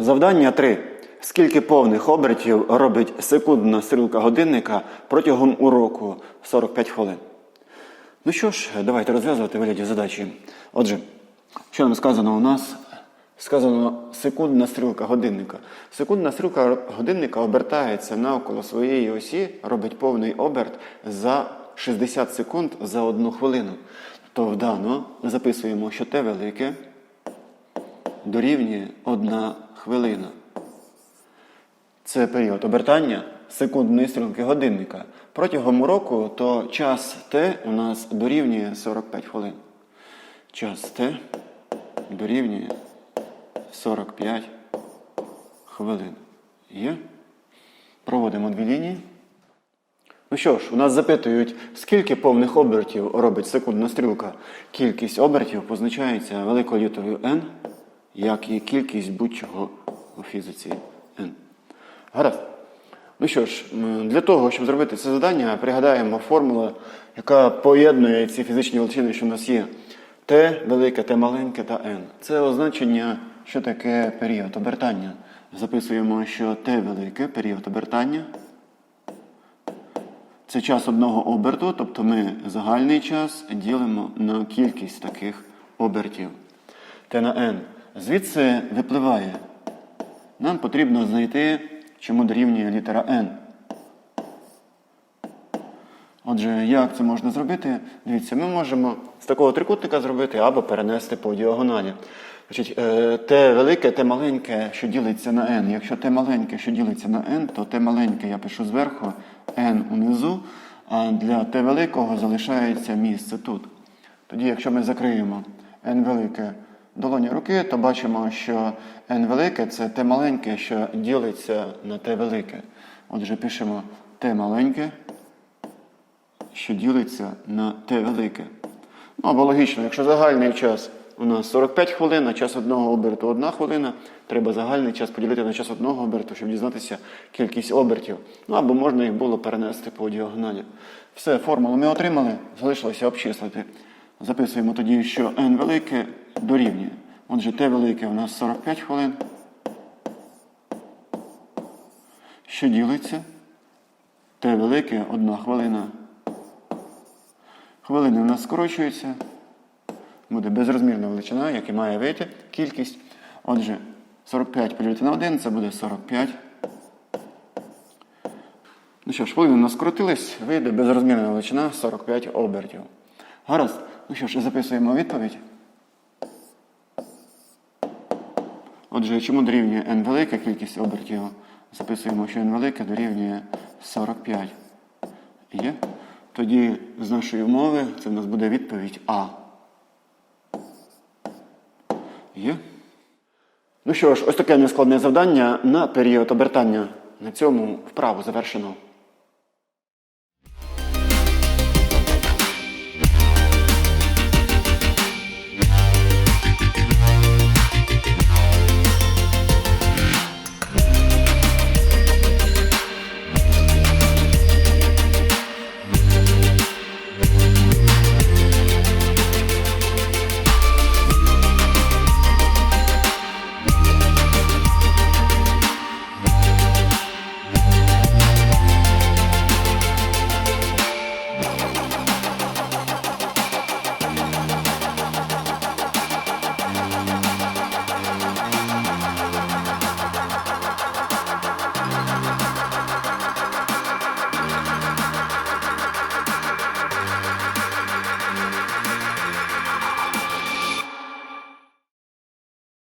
Завдання 3. Скільки повних обертів робить секундна стрілка годинника протягом уроку 45 хвилин? Ну що ж, давайте розв'язувати вигляді задачі. Отже, що нам сказано у нас? Сказано секундна стрілка годинника. Секундна стрілка годинника обертається навколо своєї осі, робить повний оберт за 60 секунд за одну хвилину. То вдано записуємо, що те велике дорівнює одна хвилина. Це період обертання секундної стрілки годинника. Протягом року то час Т у нас дорівнює 45 хвилин. Час Т дорівнює 45 хвилин. Є? Проводимо дві лінії. Ну що ж, у нас запитують, скільки повних обертів робить секундна стрілка. Кількість обертів позначається великою літерою N, як і кількість будь-чого у фізиці N. Гаразд. Ну що ж, для того, щоб зробити це завдання, пригадаємо формулу, яка поєднує ці фізичні величини, що в нас є. Т велике, Т маленьке та N. Це означення, що таке період обертання. Записуємо, що Т велике період обертання. Це час одного оберту, тобто ми загальний час ділимо на кількість таких обертів. Т на N. Звідси випливає. Нам потрібно знайти, чому дорівнює літера N. Отже, як це можна зробити? Дивіться, ми можемо з такого трикутника зробити або перенести по діагоналі. Значить, е, Т велике, Т маленьке, що ділиться на n. Якщо Т маленьке, що ділиться на n, то Т маленьке я пишу зверху, n унизу, а для Т великого залишається місце тут. Тоді, якщо ми закриємо n велике долоні руки, то бачимо, що n велике це Т маленьке, що ділиться на Т велике. Отже, пишемо Т маленьке, що ділиться на Т велике. Ну, або логічно, якщо загальний час у нас 45 хвилин, а час одного оберту 1 хвилина, треба загальний час поділити на час одного оберту, щоб дізнатися кількість обертів. Ну або можна їх було перенести по діагоналі. Все, формулу ми отримали, залишилося обчислити. Записуємо тоді, що n велике дорівнює. Отже, t велике у нас 45 хвилин. Що ділиться? T велике 1 хвилина. Хвилини у нас скорочуються. Буде безрозмірна величина, як і має вийти кількість. Отже, 45 поділити на 1 це буде 45. Ну що ж, хвилини у нас скоротились, вийде безрозмірна величина 45 обертів. Гаразд. Ну що ж, записуємо відповідь. Отже, чому дорівнює n велика кількість обертів? Записуємо, що n велике дорівнює 45. Є? Тоді з нашої умови це в нас буде відповідь А. Є? Ну що ж, ось таке нескладне завдання на період обертання. На цьому вправу завершено.